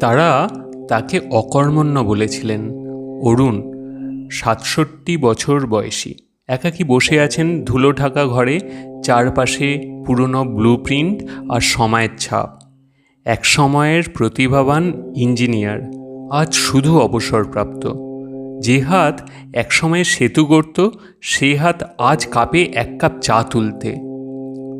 তারা তাকে অকর্মণ্য বলেছিলেন। অরুণ, সাতষট্টি বছর বয়সী, একাকি বসে আছেন ধুলো ঢাকা ঘরে, চারপাশে পুরনো ব্লু প্রিন্ট আর সময়ের ছাপ। এক সময়ের প্রতিভাবান ইঞ্জিনিয়ার, আজ শুধু অবসরপ্রাপ্ত। যে হাত একসময় সেতু গড়ত, সে হাত আজ কাপে এক কাপ চা তুলতে।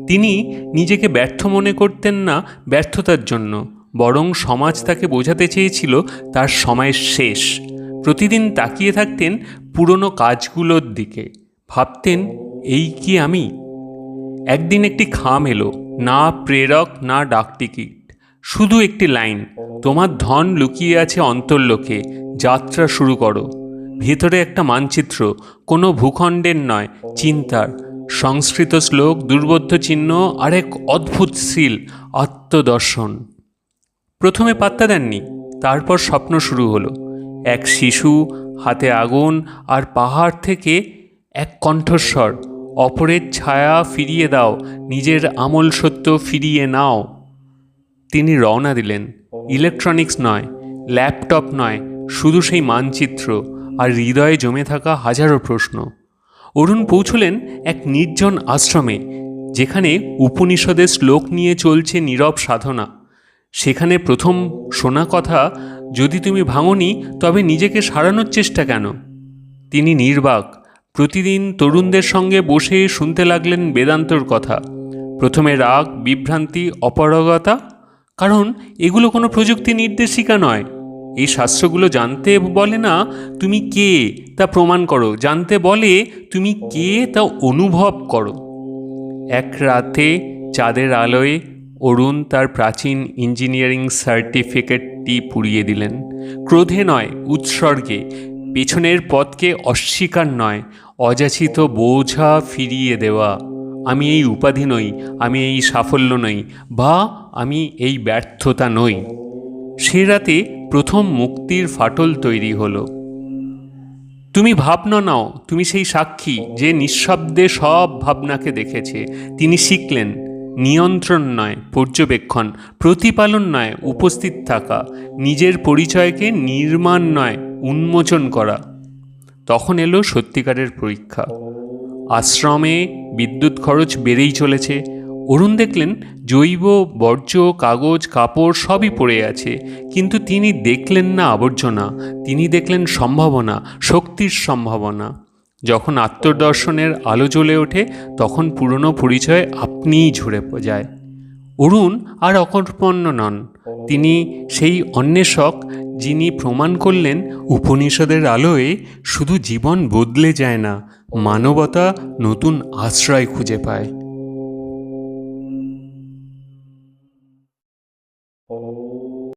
তিনি নিজেকে ব্যর্থ মনে করতেন না ব্যর্থতার জন্য। বরং সমাজ তাকে বোঝাতে চেয়েছিল তার সময় শেষ। প্রতিদিন তাকিয়ে থাকতেন পুরনো কাজগুলোর দিকে। ভাবতেন, এই কি আমি? একদিন একটি খাম এলো, না প্রেরক, না ডাকটিকিট। শুধু একটি লাইন, তোমার ধন লুকিয়ে আছে অন্তর্লোকে, যাত্রা শুরু করো। ভেতরে একটা মানচিত্র, কোনো ভূখণ্ডের নয়, চিন্তার। সংস্কৃত শ্লোক, দুর্বোধ্য চিহ্ন আর এক অদ্ভুত সিল আত্মদর্শন। প্রথমে পাত্তা দেননি, তারপর স্বপ্ন শুরু হলো। এক শিশু, হাতে আগুন আর পাহাড় থেকে এক কণ্ঠস্বর, অপরের ছায়া ফিরিয়ে দাও, নিজের আমল সত্য ফিরিয়ে নাও। তিনি রওনা দিলেন, ইলেকট্রনিক্স নয়, ল্যাপটপ নয়, শুধু সেই মানচিত্র আর হৃদয়ে জমে থাকা হাজারো প্রশ্ন। অরুণ পৌঁছলেন এক নির্জন আশ্রমে, যেখানে উপনিষদের শ্লোক নিয়ে চলছে নীরব সাধনা। সেখানে প্রথম শোনা কথা, যদি তুমি ভাঙনি, তবে নিজেকে সারানোর চেষ্টা কেন? তিনি নির্বাক। প্রতিদিন তরুণদের সঙ্গে বসে শুনতে লাগলেন বেদান্তর কথা। প্রথমে রাগ, বিভ্রান্তি, অপারগতা? কারণ এগুলো কোনো প্রযুক্তি নির্দেশিকা নয়। এই শাস্ত্রগুলো জানতে বলে না, তুমি কে তা প্রমাণ করো। জানতে বলে, তুমি কে তা অনুভব করো? এক রাতে চাঁদের আলোয় অরুণ তার প্রাচীন ইঞ্জিনিয়ারিং সার্টিফিকেটটি পুড়িয়ে দিলেন। ক্রোধে নয়, উৎসর্গে। পেছনের পথকে অস্বীকার নয়, অযাচিত বোঝা ফিরিয়ে দেওয়া। আমি এই উপাধি নই, আমি এই সাফল্য নই, বা আমি এই ব্যর্থতা নই। সে রাতে প্রথম মুক্তির ফাটল তৈরি হলো। তুমি ভাবনা নাও, তুমি সেই সাক্ষী যে নিঃশব্দে সব ভাবনাকে দেখেছে। তিনি শিখলেন নিয়ন্ত্রণ নয়, পর্যবেক্ষণ। প্রতিপালন নয়, উপস্থিত থাকা। নিজের পরিচয়কে নির্মাণ নয়, উন্মোচন করা। তখন এলো সত্যিকারের পরীক্ষা। আশ্রমে বিদ্যুৎ খরচ বেড়েই চলেছে। অরুণ দেখলেন, জৈব, বর্জ্য, কাগজ, কাপড় সবই পড়ে আছে। কিন্তু তিনি দেখলেন না আবর্জনা। তিনি দেখলেন সম্ভাবনা, শক্তির সম্ভাবনা। যখন আত্মদর্শনের আলো জ্বলে ওঠে, তখন পুরনো পরিচয় আপনিই ঝরে যায়। অরুণ আর অকর্পণ্য নন। তিনি সেই অন্বেষক যিনি প্রমাণ করলেন উপনিষদের আলোয় শুধু জীবন বদলে যায় না, মানবতা নতুন আশ্রয় খুঁজে পায়।